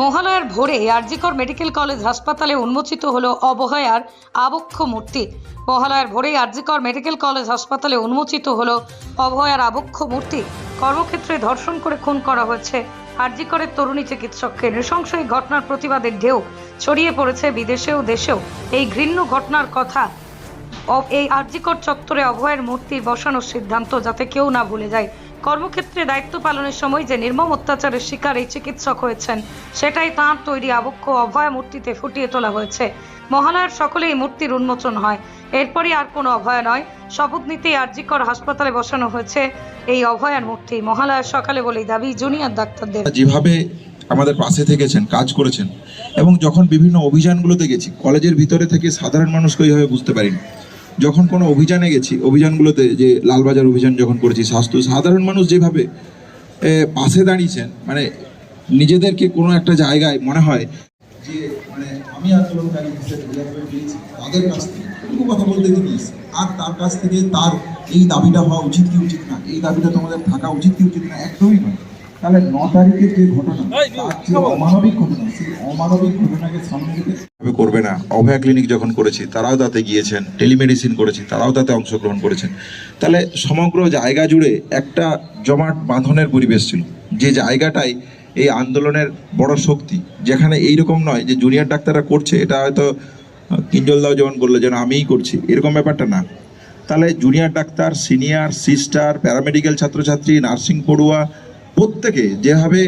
মহালয়ার ভোরে RG Kar medical college হাসপাতালে উন্মোচিত হলো অবহেয়ার আবক্ষ মূর্তি। মহালয়ার ভোরে আরজিকর মেডিকেল কলেজ হাসপাতালে উন্মোচিত হলো অভয়ার আবক্ষ মূর্তি। কর্মক্ষেত্রে ধর্ষণ করে খুন করা হয়েছে আরজিকরের তরুণী চিকিৎসককে। নৃশংস এই ঘটনার প্রতিবাদের ঢেউ ছড়িয়ে পড়েছে বিদেশেও দেশেও। এই ঘৃণ্য ঘটনার কথা এই আরজিকর চত্বরে অভয়ের মূর্তি বসানোর সিদ্ধান্ত যাতে কেউ না ভুলে যায়। কর্মক্ষেত্রে দায়িত্ব পালনের সময় যে নির্মম অত্যাচারের শিকার এই চিকিৎসক হয়েছেন, সেটাই তাঁর তৈরি আবক্ষ অভয় মূর্তিতে ফুটিয়ে তোলা হয়েছে। মহালয়ার সকলে এই মূর্তির উন্মোচন হয়। এরপরই আর কোনো অভয় নয়, শপথ নিতে আরজিকর হাসপাতালে বসানো হয়েছে এই অভয়ার মূর্তি। মহালয়ার সকালে বলেই দাবি জুনিয়র ডাক্তারদের। যেভাবে আমাদের পাশে থেকেছেন, কাজ করেছেন, এবং যখন বিভিন্ন অভিযানগুলোতে গেছি, কলেজের ভিতরে থেকে সাধারণ মানুষকে ওইভাবে বুঝতে পারিনি। যখন কোনো অভিযানে গেছি, অভিযানগুলোতে যে লালবাজার অভিযান যখন করেছি, স্বাস্থ্য, সাধারণ মানুষ যেভাবে পাশে দাঁড়িয়েছেন মানে নিজেদেরকে কোনো একটা জায়গায় মনে হয় যে মানে আমি আন্দোলনকারী তাদের কাছ থেকে কথা বলতে তিনি আর তার কাছ থেকে তার এই দাবিটা হওয়া উচিত কি উচিত না? এই দাবিটা তোমাদের থাকা উচিত কি উচিত না? একদমই নয়। তাহলে ন তারিখের যে ঘটনা যে অমানবিক ঘটনা সেই অমানবিক ঘটনাকে সামনে রেখে করবে না। অভয়া ক্লিনিক যখন করেছি তারাও তাতে গিয়েছেন টেলিমেডিসিন করেছি তারাও তাতে অংশগ্রহণ করেছেন। তাহলে সমগ্র জায়গা জুড়ে একটা জমাট বাঁধনের পরিবেশ ছিল যে জায়গাটাই এই আন্দোলনের বড় শক্তি। যেখানে এইরকম নয় যে জুনিয়র ডাক্তাররা করছে এটা হয়তো কিঞ্জল দাও যেমন বলল যেন আমিই করছি এরকম ব্যাপারটা না। তাহলে junior doctor senior sister paramedical ছাত্রছাত্রী নার্সিং পড়ুয়া প্রত্যেকে যেভাবে